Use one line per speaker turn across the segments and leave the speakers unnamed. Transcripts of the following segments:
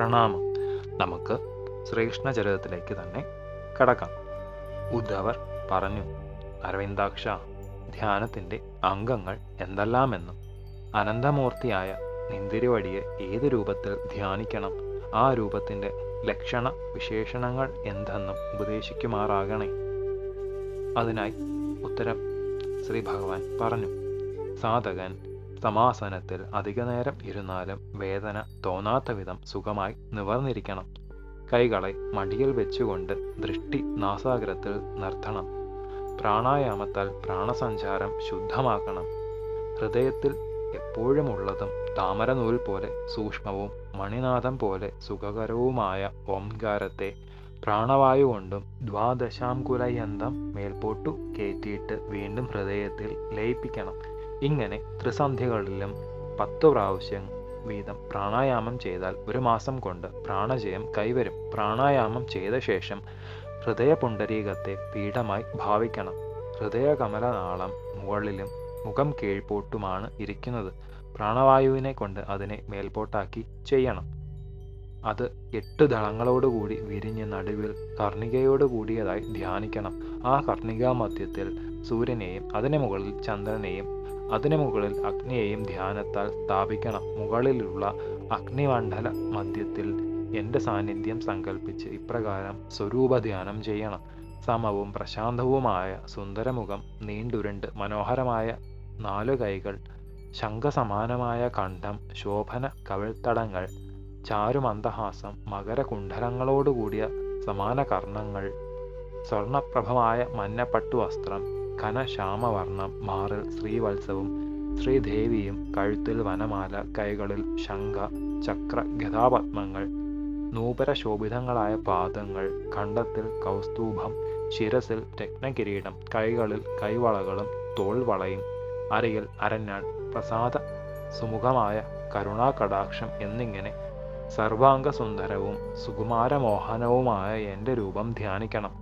പ്രണാമം. നമുക്ക് ശ്രീകൃഷ്ണ ചരിതത്തിലേക്ക് തന്നെ കടക്കാം. ഉദ്ധവർ പറഞ്ഞു അരവിന്ദാക്ഷ ധ്യാനത്തിന്റെ അംഗങ്ങൾ എന്തെല്ലാമെന്നും അനന്തമൂർത്തിയായ നിന്തിരിവടിയെ ഏത് രൂപത്തിൽ ധ്യാനിക്കണം ആ രൂപത്തിന്റെ ലക്ഷണ വിശേഷണങ്ങൾ എന്തെന്നും ഉപദേശിക്കുമാറാകണേ. അതിനായി ഉത്തരം ശ്രീ ഭഗവാൻ പറഞ്ഞു സാധകൻ സമാസനത്തിൽ അധികനേരം ഇരുന്നാലും വേദന തോന്നാത്ത വിധം സുഖമായി നിവർന്നിരിക്കണം. കൈകളെ മടിയിൽ വെച്ചുകൊണ്ട് ദൃഷ്ടി നാസാഗ്രത്തിൽ നിർത്തണം. പ്രാണായാമത്താൽ പ്രാണസഞ്ചാരം ശുദ്ധമാക്കണം. ഹൃദയത്തിൽ എപ്പോഴുമുള്ളതും താമരനൂൽ പോലെ സൂക്ഷ്മവും മണിനാഥം പോലെ സുഖകരവുമായ ഓംകാരത്തെ പ്രാണവായു കൊണ്ടും ദ്വാദശാംകുലയന്തം മേൽപോട്ടു കയറ്റിയിട്ട് വീണ്ടും ഹൃദയത്തിൽ ലയിപ്പിക്കണം. ഇങ്ങനെ ത്രിസന്ധ്യകളിലും പത്തു പ്രാവശ്യം വീതം പ്രാണായാമം ചെയ്താൽ ഒരു മാസം കൊണ്ട് പ്രാണജയം കൈവരും. പ്രാണായാമം ചെയ്ത ശേഷം ഹൃദയപുണ്ടരീകത്തെ പീഠമായി ഭാവിക്കണം. ഹൃദയകമലനാളം മുകളിലും മുഖം കീഴ്പോട്ടുമാണ് ഇരിക്കുന്നത്. പ്രാണവായുവിനെ കൊണ്ട് അതിനെ മേൽപോട്ടാക്കി ചെയ്യണം. അത് എട്ട് ദളങ്ങളോടുകൂടി വിരിഞ്ഞ് നടുവിൽ കർണികയോട് കൂടിയതായി ധ്യാനിക്കണം. ആ കർണികാ മധ്യത്തിൽ സൂര്യനെയും അതിന് മുകളിൽ ചന്ദ്രനെയും അതിന് മുകളിൽ അഗ്നിയെയും ധ്യാനത്താൽ സ്ഥാപിക്കണം. മുകളിലുള്ള അഗ്നിമണ്ഡല മധ്യത്തിൽ എന്റെ സാന്നിധ്യം സങ്കല്പിച്ച് ഇപ്രകാരം സ്വരൂപ ധ്യാനം ചെയ്യണം. സമവും പ്രശാന്തവുമായ സുന്ദരമുഖം നീണ്ടുരുണ്ട് മനോഹരമായ നാലു കൈകൾ ശംഖസമാനമായ കണ്ഠം ശോഭന കവിൾത്തടങ്ങൾ ചാരുമന്ദഹാസം മകരകുണ്ഠലങ്ങളോടുകൂടിയ സമാന കർണങ്ങൾ സ്വർണപ്രഭമായ മഞ്ഞപ്പട്ടു വസ്ത്രം ഘനശ്യാമവർണം മാറിൽ ശ്രീവത്സവും ശ്രീദേവിയും കഴുത്തിൽ വനമാല കൈകളിൽ ശംഖ ചക്ര ഗതാപത്മങ്ങൾ നൂപരശോഭിതങ്ങളായ പാദങ്ങൾ കണ്ടത്തിൽ കൗസ്തൂഭം ശിരസിൽ രത്നകിരീടം കൈകളിൽ കൈവളകളും തോൾവളയും അരയിൽ അരഞ്ഞാൾ പ്രസാദ സുമുഖമായ കരുണാകടാക്ഷം എന്നിങ്ങനെ സർവാംഗസുന്ദരവും സുകുമാരമോഹനവുമായ എന്റെ രൂപം ധ്യാനിക്കണം.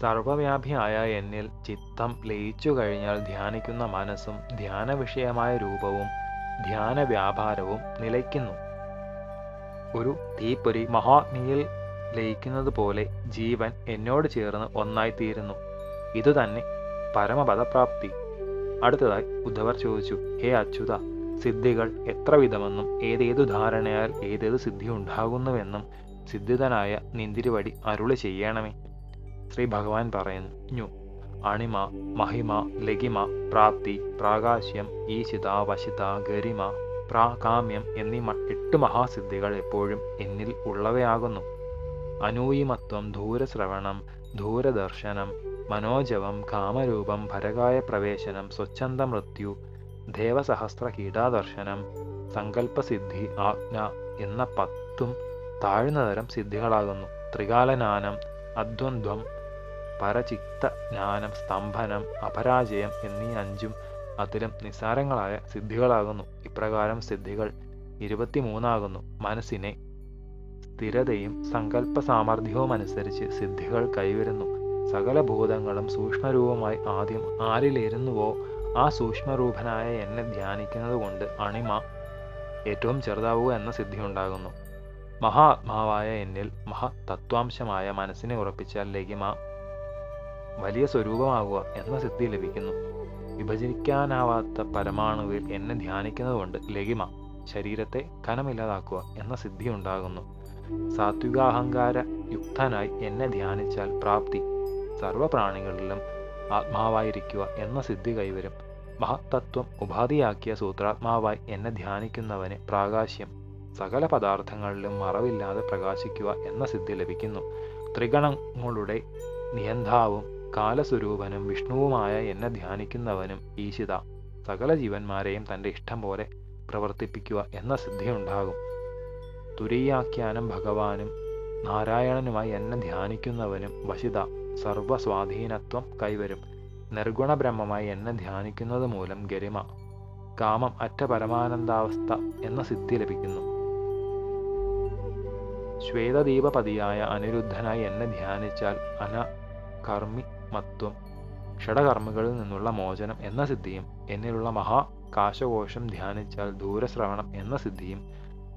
സർവവ്യാപിയായ എന്നിൽ ചിത്തം ലയിച്ചു കഴിഞ്ഞാൽ ധ്യാനിക്കുന്ന മനസ്സും ധ്യാന വിഷയമായ രൂപവും ധ്യാന വ്യാപാരവും നിലയ്ക്കുന്നു. ഒരു തീപ്പൊരി മഹാഗ്നിയിൽ ലയിക്കുന്നത് പോലെ ജീവൻ എന്നോട് ചേർന്ന് ഒന്നായിത്തീരുന്നു. ഇതുതന്നെ പരമപദപ്രാപ്തി. അടുത്തതായി ഉദ്ധവർ ചോദിച്ചു ഹേ അച്യുത സിദ്ധികൾ എത്ര വിധമെന്നും ഏതേതു ധാരണയാൽ ഏതേതു സിദ്ധി ഉണ്ടാകുന്നുവെന്നും സിദ്ധിതനായ നിന്തിരിവടി അരുളി ചെയ്യണമേ. ശ്രീ ഭഗവാൻ പറയുന്നു അണിമ മഹിമ ലഗിമ പ്രാപ്തി പ്രാകാശ്യം ഈശിത വശിത ഗരിമ പ്രാകാമ്യം എന്നീ എട്ട് മഹാസിദ്ധികൾ എപ്പോഴും എന്നിൽ ഉള്ളവയാകുന്നു. അനൂയിമത്വം ദൂരശ്രവണം ദൂരദർശനം മനോജവം കാമരൂപം ഭരകായ പ്രവേശനം സ്വച്ഛന്ത മൃത്യു ദേവസഹസ്ര കീടാദർശനം സങ്കല്പസിദ്ധി ആജ്ഞ എന്ന പത്തും താഴ്ന്നതരം സിദ്ധികളാകുന്നു. ത്രികാലനാനം അദ്വന്ദ്വം പരചിത്ത ജ്ഞാനം സ്തംഭനം അപരാജയം എന്നീ അഞ്ചും അതിലും നിസ്സാരങ്ങളായ സിദ്ധികളാകുന്നു. ഇപ്രകാരം സിദ്ധികൾ ഇരുപത്തിമൂന്നാകുന്നു. മനസ്സിനെ സ്ഥിരതയും സങ്കല്പ സാമർഥ്യവും അനുസരിച്ച് സിദ്ധികൾ കൈവരുന്നു. സകല ഭൂതങ്ങളും സൂക്ഷ്മരൂപമായി ആദ്യം ആരിലിരുന്നുവോ ആ സൂക്ഷ്മരൂപനായ എന്നെ ധ്യാനിക്കുന്നത് കൊണ്ട് അണിമ ഏറ്റവും ചെറുതാവുക എന്ന സിദ്ധി ഉണ്ടാകുന്നു. മഹാത്മാവായ എന്നിൽ മഹതത്വാംശമായ മനസ്സിനെ ഉറപ്പിച്ചാൽ ലഘിമ വലിയ സ്വരൂപമാകുക എന്ന സിദ്ധി ലഭിക്കുന്നു. വിഭജിക്കാനാവാത്ത പരമാണുവിൽ എന്നെ ധ്യാനിക്കുന്നതുകൊണ്ട് ലഗിമ ശരീരത്തെ കനമില്ലാതാക്കുക എന്ന സിദ്ധി ഉണ്ടാകുന്നു. സാത്വികാഹങ്കാര യുക്തനായി എന്നെ ധ്യാനിച്ചാൽ പ്രാപ്തി സർവപ്രാണികളിലും ആത്മാവായിരിക്കുക എന്ന സിദ്ധി കൈവരും. മഹത്തത്വം ഉപാധിയാക്കിയ സൂത്രാത്മാവായി എന്നെ ധ്യാനിക്കുന്നവന് പ്രാകാശ്യം സകല പദാർത്ഥങ്ങളിലും മറവില്ലാതെ പ്രകാശിക്കുക എന്ന സിദ്ധി ലഭിക്കുന്നു. ത്രിഗണങ്ങളുടെ നിയന്താവും കാലസ്വരൂപനും വിഷ്ണുവുമായ എന്നെ ധ്യാനിക്കുന്നവനും ഈശിത സകല ജീവന്മാരെയും തന്റെ ഇഷ്ടം പോലെ പ്രവർത്തിപ്പിക്കുക എന്ന സിദ്ധിയുണ്ടാകും. തുരീയാഖ്യാനം ഭഗവാനും നാരായണനുമായി എന്നെ ധ്യാനിക്കുന്നവനും വശിത സർവസ്വാധീനത്വം കൈവരും. നിർഗുണ ബ്രഹ്മമായി എന്നെ ധ്യാനിക്കുന്നത് മൂലം ഗരിമ കാമം അറ്റ പരമാനന്ദാവസ്ഥ എന്ന സിദ്ധി ലഭിക്കുന്നു. ശ്വേതദീപപതിയായ അനിരുദ്ധനായി എന്നെ ധ്യാനിച്ചാൽ അനകർമ്മി മത്വം ക്ഷടകർമ്മകളിൽ നിന്നുള്ള മോചനം എന്ന സിദ്ധിയും എന്നിലുള്ള മഹാകാശകോശം ധ്യാനിച്ചാൽ ദൂരശ്രവണം എന്ന സിദ്ധിയും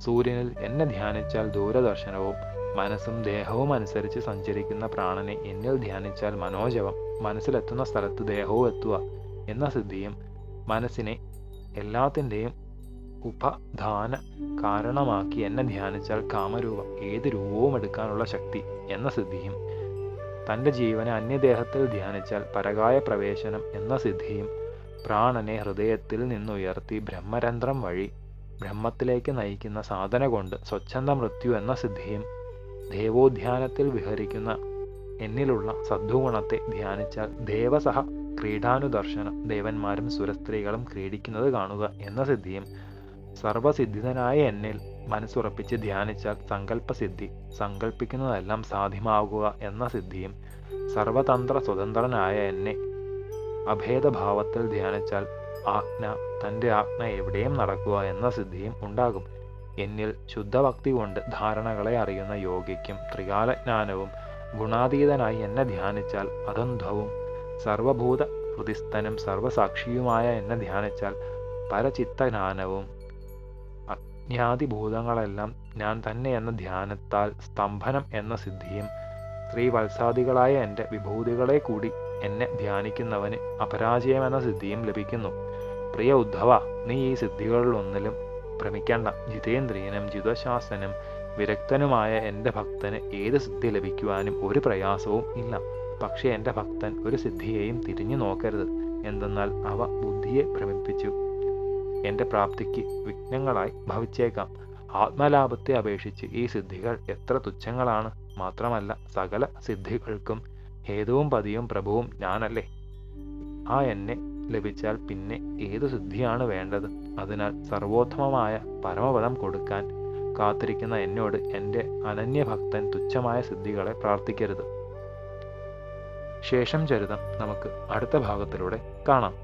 സൂര്യനിൽ എന്നെ ധ്യാനിച്ചാൽ ദൂരദർശനവും മനസ്സും ദേഹവും അനുസരിച്ച് സഞ്ചരിക്കുന്ന പ്രാണനെ എന്നിൽ ധ്യാനിച്ചാൽ മനോജവം മനസ്സിലെത്തുന്ന സ്ഥലത്ത് ദേഹവും എത്തുക എന്ന സിദ്ധിയും മനസ്സിനെ എല്ലാത്തിന്റെയും ഉപധാന കാരണമാക്കി എന്നെ ധ്യാനിച്ചാൽ കാമരൂപം ഏത് രൂപവും എടുക്കാനുള്ള ശക്തി എന്ന സിദ്ധിയും തന്റെ ജീവനെ അന്യദേഹത്തിൽ ധ്യാനിച്ചാൽ പരകായ പ്രവേശനം എന്ന സിദ്ധിയും പ്രാണനെ ഹൃദയത്തിൽ നിന്നുയർത്തി ബ്രഹ്മരന്ധ്രം വഴി ബ്രഹ്മത്തിലേക്ക് നയിക്കുന്ന സാധന കൊണ്ട് സ്വച്ഛന്ത മൃത്യു എന്ന സിദ്ധിയും ദേവോദ്ധ്യാനത്തിൽ വിഹരിക്കുന്ന എന്നിലുള്ള സദ്ഗുണത്തെ ധ്യാനിച്ചാൽ ദേവസഹ ക്രീഡാനുദർശനം ദേവന്മാരും സുരസ്ത്രീകളും ക്രീഡിക്കുന്നത് കാണുക എന്ന സിദ്ധിയും സർവസിദ്ധിതനായ എന്നിൽ മനസ്സുറപ്പിച്ച് ധ്യാനിച്ചാൽ സങ്കല്പസിദ്ധി സങ്കല്പിക്കുന്നതെല്ലാം സാധ്യമാകുക എന്ന സിദ്ധിയും സർവതന്ത്ര സ്വതന്ത്രനായ എന്നെ അഭേദഭാവത്തിൽ ധ്യാനിച്ചാൽ ആജ്ഞ തന്റെ ആജ്ഞ എവിടെയും നടക്കുക എന്ന സിദ്ധിയും ഉണ്ടാകും. എന്നിൽ ശുദ്ധഭക്തി കൊണ്ട് ധാരണകളെ അറിയുന്ന യോഗിക്കും ത്രികാലജ്ഞാനവും ഗുണാതീതനായി എന്നെ ധ്യാനിച്ചാൽ അദന്ധവും സർവഭൂത ഹൃദിസ്ഥനും സർവസാക്ഷിയുമായ എന്നെ ധ്യാനിച്ചാൽ പരചിത്തജ്ഞാനവും അജ്ഞാതിഭൂതങ്ങളെല്ലാം ഞാൻ തന്നെ എന്ന ധ്യാനത്താൽ സ്തംഭനം എന്ന സിദ്ധിയും ശ്രീവത്സാദികളായ എന്റെ വിഭൂതികളെ കൂടി എന്നെ ധ്യാനിക്കുന്നവന് അപരാജയം എന്ന സിദ്ധിയും ലഭിക്കുന്നു. പ്രിയ ഉദ്ധവ നീ ഈ സിദ്ധികളിലൊന്നിലും ഭ്രമിക്കേണ്ട. ജിതേന്ദ്രിയനും ജിതശാസനും വിരക്തനുമായ എന്റെ ഭക്തന് ഏത് സിദ്ധി ലഭിക്കുവാനും ഒരു പ്രയാസവും ഇല്ല. പക്ഷേ എന്റെ ഭക്തൻ ഒരു സിദ്ധിയെയും തിരിഞ്ഞു നോക്കരുത്. എന്തെന്നാൽ അവ ബുദ്ധിയെ ഭ്രമിപ്പിച്ചു. എന്റെ പ്രാപ്തിക്ക് വിഘ്നങ്ങളായി ഭവിച്ചേക്കാം. ആത്മലാഭത്തെ അപേക്ഷിച്ച് ഈ സിദ്ധികൾ എത്ര തുച്ഛങ്ങളാണ് മാത്രമല്ല സകല സിദ്ധികൾക്കും ഹേതുവും പതിയും പ്രഭുവും ഞാനല്ലേ? ആ എന്നെ ലഭിച്ചാൽ പിന്നെ ഏതു സിദ്ധിയാണ് വേണ്ടത്? അതിനാൽ സർവോത്തമമായ പരമപദം കൊടുക്കാൻ കാത്തിരിക്കുന്ന എന്നോട് എന്റെ അനന്യഭക്തൻ തുച്ഛമായ സിദ്ധികളെ പ്രാർത്ഥിക്കരുത്. ശേഷം ചരിതം നമുക്ക് അടുത്ത ഭാഗത്തിലൂടെ കാണാം.